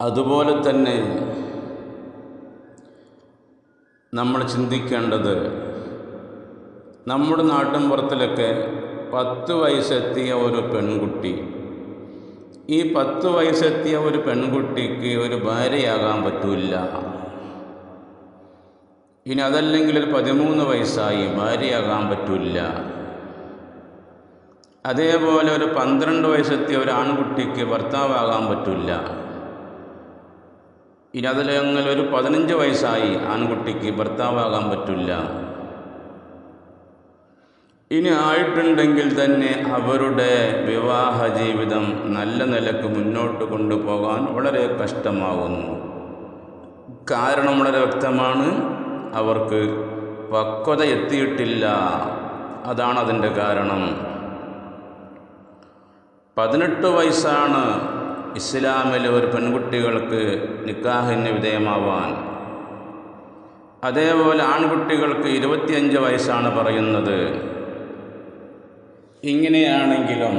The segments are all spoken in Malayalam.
അതുപോലെ തന്നെ നമ്മൾ ചിന്തിക്കേണ്ടത് നമ്മുടെ നാട്ടിൻപുറത്തിലൊക്കെ പത്ത് വയസ്സെത്തിയ ഒരു പെൺകുട്ടി ഈ പത്ത് വയസ്സെത്തിയ ഒരു പെൺകുട്ടിക്ക് ഒരു ഭാര്യയാകാൻ പറ്റില്ല ഇനി അതല്ലെങ്കിൽ ഒരു പതിമൂന്ന് വയസ്സായി ഭാര്യയാകാൻ പറ്റില്ല അതേപോലെ ഒരു പന്ത്രണ്ട് വയസ്സെത്തിയ ഒരു ആൺകുട്ടിക്ക് ഭർത്താവാകാൻ പറ്റില്ല ഇനി അതിലെങ്കിൽ ഒരു പതിനഞ്ച് വയസ്സായി ആൺകുട്ടിക്ക് ഭർത്താവാകാൻ പറ്റില്ല. ഇനി ആയിട്ടുണ്ടെങ്കിൽ തന്നെ അവരുടെ വിവാഹ ജീവിതം നല്ല നിലയ്ക്ക് മുന്നോട്ട് കൊണ്ടുപോകാൻ വളരെ കഷ്ടമാകുന്നു. കാരണം വളരെ വ്യക്തമാണ് അവർക്ക് പക്വത എത്തിയിട്ടില്ല. അതാണ് അതിന്റെ കാരണം. പതിനെട്ട് വയസ്സാണ് ഇസ്ലാമിലെ ഒരു പെൺകുട്ടികൾക്ക് നിക്കാഹിന് വിധേയമാവാൻ. അതേപോലെ ആൺകുട്ടികൾക്ക് ഇരുപത്തിയഞ്ച് വയസ്സാണ് പറയുന്നത്. ഇങ്ങനെയാണെങ്കിലും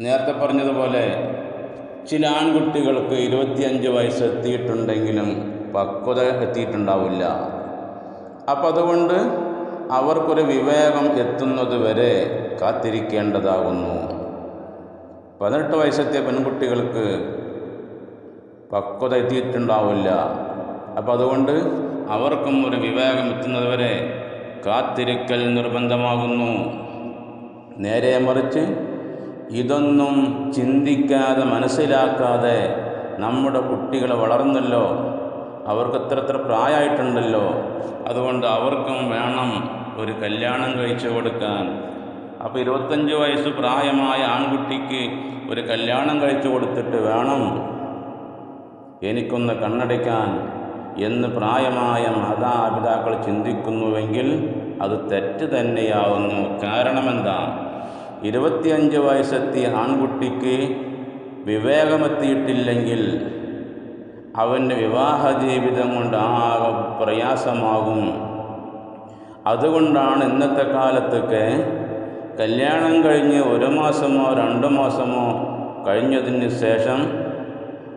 നേരത്തെ പറഞ്ഞതുപോലെ ചില ആൺകുട്ടികൾക്ക് ഇരുപത്തിയഞ്ച് വയസ്സ് എത്തിയിട്ടുണ്ടെങ്കിലും പക്വത എത്തിയിട്ടുണ്ടാവില്ല. അപ്പം അതുകൊണ്ട് അവർക്കൊരു വിവേകം എത്തുന്നത് വരെ കാത്തിരിക്കേണ്ടതാകുന്നു. പതിനെട്ട് വയസ്സത്തെ പെൺകുട്ടികൾക്ക് പക്വത എത്തിയിട്ടുണ്ടാവില്ല. അപ്പം അതുകൊണ്ട് അവർക്കും ഒരു വിവേകം എത്തുന്നതുവരെ കാത്തിരിക്കൽ നിർബന്ധമാകുന്നു. നേരെ മറിച്ച് ഇതൊന്നും ചിന്തിക്കാതെ മനസ്സിലാക്കാതെ നമ്മുടെ കുട്ടികൾ വളർന്നല്ലോ. അവർക്ക് എത്ര എത്ര പ്രായമായിട്ടുണ്ടല്ലോ. അതുകൊണ്ട് അവർക്കും വേണം ഒരു കല്യാണം കഴിച്ചു കൊടുക്കാൻ. അപ്പോൾ ഇരുപത്തഞ്ച് വയസ്സ് പ്രായമായ ആൺകുട്ടിക്ക് ഒരു കല്യാണം കഴിച്ചു കൊടുത്തിട്ട് വേണം എനിക്കൊന്ന് കണ്ണടയ്ക്കാൻ എന്ന് പ്രായമായ മാതാപിതാക്കൾ ചിന്തിക്കുന്നുവെങ്കിൽ അത് തെറ്റ് തന്നെയാവുന്നു. കാരണമെന്താ? ഇരുപത്തിയഞ്ച് വയസ്സെത്തിയ ആൺകുട്ടിക്ക് വിവേകമെത്തിയിട്ടില്ലെങ്കിൽ അവന്റെ വിവാഹ ജീവിതം കൊണ്ട് ആകെ പ്രയാസമാകും. അതുകൊണ്ടാണ് ഇന്നത്തെ കാലത്തൊക്കെ കല്യാണം കഴിഞ്ഞ് ഒരു മാസമോ രണ്ട് മാസമോ കഴിഞ്ഞതിന് ശേഷം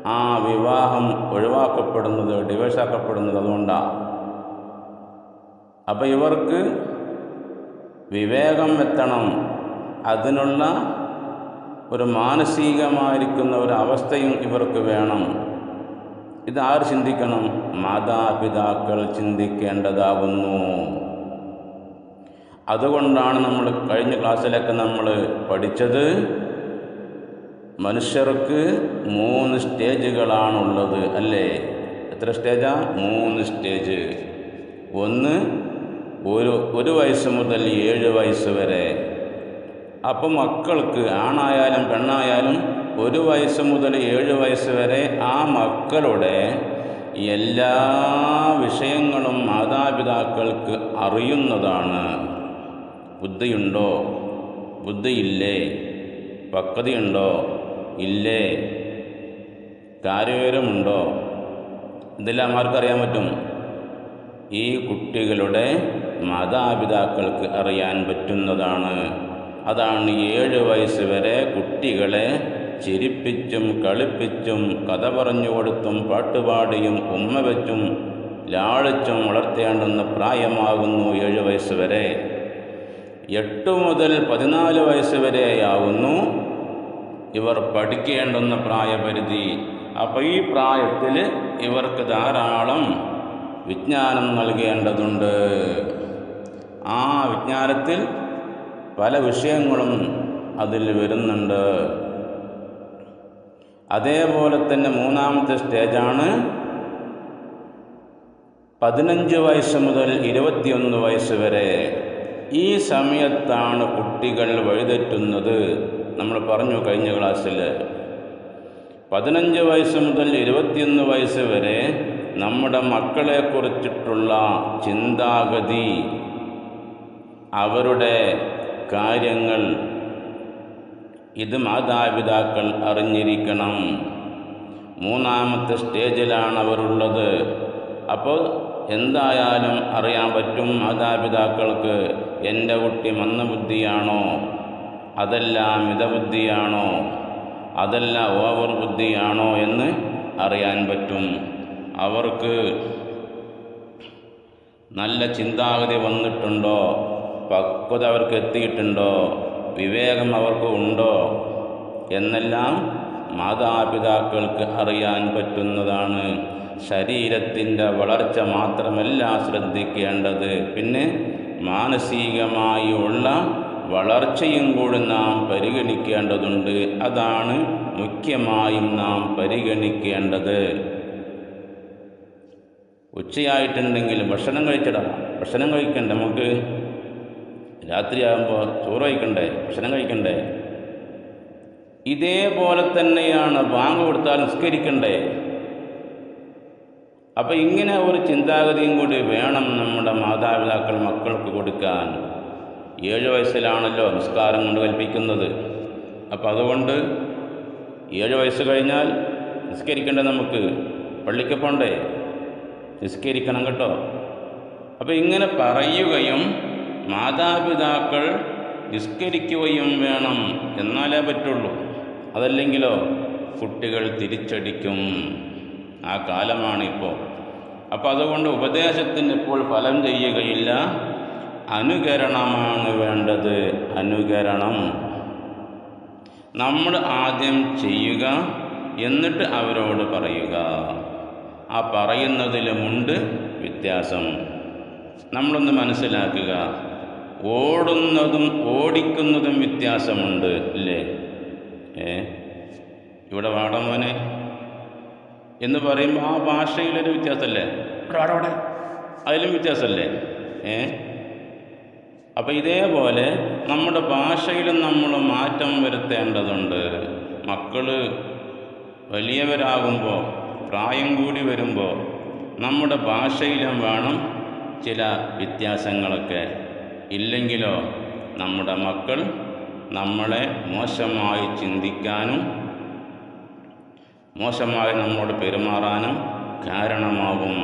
ആ വിവാഹം ഒഴിവാക്കപ്പെടുന്നത് ഡിവേഴ്സാക്കപ്പെടുന്നത് അതുകൊണ്ടാണ് അപ്പോൾ ഇവർക്ക് വിവേകം എത്തണം. അതിനുള്ള ഒരു മാനസികമായിരിക്കുന്ന ഒരു അവസ്ഥയും ഇവർക്ക് വേണം. ഇതാര് ചിന്തിക്കണം? മാതാപിതാക്കൾ ചിന്തിക്കേണ്ടതാകുന്നു. അതുകൊണ്ടാണ് നമ്മൾ കഴിഞ്ഞ ക്ലാസ്സിലൊക്കെ നമ്മൾ പഠിച്ചത് മനുഷ്യർക്ക് മൂന്ന് സ്റ്റേജുകളാണുള്ളത് അല്ലേ? എത്ര സ്റ്റേജാ? മൂന്ന് സ്റ്റേജ്. ഒന്ന് ഒരു ഒരു വയസ്സ് മുതൽ ഏഴ് വയസ്സ് വരെ. അപ്പം മക്കൾക്ക് ആണായാലും പെണ്ണായാലും ഒരു വയസ്സ് മുതൽ ഏഴ് വയസ്സ് വരെ ആ മക്കളുടെ എല്ലാ വിഷയങ്ങളും മാതാപിതാക്കൾക്ക് അറിയുന്നതാണ്. ബുദ്ധിയുണ്ടോ? ബുദ്ധിയില്ലേ? പക്വതയുണ്ടോ ഇല്ലേ? കാര്യവിവരമുണ്ടോ? ഇതെല്ലാം ആർക്കറിയാൻ പറ്റും? ഈ കുട്ടികളുടെ മാതാപിതാക്കൾക്ക് അറിയാൻ പറ്റുന്നതാണ്. അതാണ് ഏഴ് വയസ്സ് വരെ കുട്ടികളെ ചിരിപ്പിച്ചും കളിപ്പിച്ചും കഥ പറഞ്ഞു കൊടുത്തും പാട്ടുപാടിയും ഉമ്മ വെച്ചും ലാളിച്ചും വളർത്തേണ്ടുന്ന പ്രായമാകുന്നു ഏഴ് വയസ്സ് വരെ. എട്ട് മുതൽ പതിനാല് വയസ്സ് വരെയാവുന്നു. ഇവർ പഠിക്കേണ്ടുന്ന പ്രായപരിധി. അപ്പോൾ ഈ പ്രായത്തിൽ ഇവർക്ക് ധാരാളം വിജ്ഞാനം നൽകേണ്ടതുണ്ട്. ആ വിജ്ഞാനത്തിൽ പല വിഷയങ്ങളും അതിൽ വരുന്നുണ്ട്. അതേപോലെ തന്നെ മൂന്നാമത്തെ സ്റ്റേജാണ് പതിനഞ്ച് വയസ്സ് മുതൽ ഇരുപത്തിയൊന്ന് വയസ്സ് വരെ. ഈ സമയത്താണ് കുട്ടികൾ വഴിതെറ്റുന്നത്. നമ്മൾ പറഞ്ഞു കഴിഞ്ഞ ക്ലാസ്സിൽ. പതിനഞ്ച് വയസ്സ് മുതൽ ഇരുപത്തിയൊന്ന് വയസ്സ് വരെ നമ്മുടെ മക്കളെക്കുറിച്ചിട്ടുള്ള ചിന്താഗതി അവരുടെ കാര്യങ്ങൾ ഇത് മാതാപിതാക്കൾ അറിഞ്ഞിരിക്കണം. മൂന്നാമത്തെ സ്റ്റേജിലാണ് അവരുള്ളത് അപ്പോൾ എന്തായാലും അറിയാൻ പറ്റും മാതാപിതാക്കൾക്ക് എന്റെ കുട്ടി മന്ദബുദ്ധിയാണോ അതല്ല മിതബുദ്ധിയാണോ? അതല്ല ഓവർ ബുദ്ധിയാണോ എന്ന് അറിയാൻ പറ്റും. അവർക്ക് നല്ല ചിന്താഗതി വന്നിട്ടുണ്ടോ? പക്വത അവർക്ക് എത്തിയിട്ടുണ്ടോ? വിവേകം അവർക്ക് ഉണ്ടോ? എന്നെല്ലാം മാതാപിതാക്കൾക്ക് അറിയാൻ പറ്റുന്നതാണ്. ശരീരത്തിന്റെ വളർച്ച മാത്രമല്ല ശ്രദ്ധിക്കേണ്ടത്. പിന്നെ മാനസികമായി ഉള്ള വളർച്ചയും കൂടി നാം പരിഗണിക്കേണ്ടതുണ്ട്. അതാണ് മുഖ്യമായും നാം പരിഗണിക്കേണ്ടത്. ഉച്ചയായിട്ടുണ്ടെങ്കിൽ ഭക്ഷണം കഴിച്ചിടാം. ഭക്ഷണം കഴിക്കണ്ട നമുക്ക്. രാത്രിയാകുമ്പോൾ ചോറ് കഴിക്കണ്ടേ? ഭക്ഷണം കഴിക്കണ്ടേ? ഇതേപോലെ തന്നെയാണ് ബാങ്ക് കൊടുത്താൽ നിസ്കരിക്കണ്ടേ? അപ്പം ഇങ്ങനെ ഒരു ചിന്താഗതിയും കൂടി വേണം നമ്മുടെ മാതാപിതാക്കൾ മക്കൾക്ക് കൊടുക്കാൻ. ഏഴ് വയസ്സിലാണല്ലോ നിസ്കാരം കൊണ്ട് കൽപ്പിക്കുന്നത്. അപ്പോൾ അതുകൊണ്ട് ഏഴ് വയസ്സ് കഴിഞ്ഞാൽ നിസ്കരിക്കേണ്ട നമുക്ക്. പള്ളിക്ക് പോണ്ടേ? നിസ്കരിക്കണം കേട്ടോ. അപ്പോൾ ഇങ്ങനെ പറയുകയും മാതാപിതാക്കൾ നിസ്കരിക്കുകയും വേണം എന്നാലേ പറ്റുള്ളൂ. അതല്ലെങ്കിലോ കുട്ടികൾ തിരിച്ചടിക്കും. ആ കാലമാണിപ്പോൾ. അപ്പോൾ അതുകൊണ്ട് ഉപദേശത്തിന് ഇപ്പോൾ ഫലം ചെയ്യുകയില്ല. അനുകരണമാണ് വേണ്ടത്. അനുകരണം. നമ്മൾ ആദ്യം ചെയ്യുക എന്നിട്ട് അവരോട് പറയുക. ആ പറയുന്നതിലുമുണ്ട് വ്യത്യാസം. നമ്മളൊന്ന് മനസ്സിലാക്കുക. ഓടുന്നതും ഓടിക്കുന്നതും വ്യത്യാസമുണ്ട് അല്ലേ? ഏ? ഇവിടെ വാടമോനെ എന്ന് പറയുമ്പോൾ ആ ഭാഷയിലൊരു വ്യത്യാസമല്ലേ അവിടെ അതിലും വ്യത്യാസമല്ലേ ഏ? അപ്പം ഇതേപോലെ നമ്മുടെ ഭാഷയിലും നമ്മൾ മാറ്റം വരുത്തേണ്ടതുണ്ട്. മക്കൾ വലിയവരാകുമ്പോൾ പ്രായം കൂടി വരുമ്പോൾ നമ്മുടെ ഭാഷയിലും വേണം ചില വ്യത്യാസങ്ങളൊക്കെ. ഇല്ലെങ്കിലോ നമ്മുടെ മക്കൾ നമ്മളെ മോശമായി ചിന്തിക്കാനും മോശമായി നമ്മോട് പെരുമാറാനും കാരണമാകും.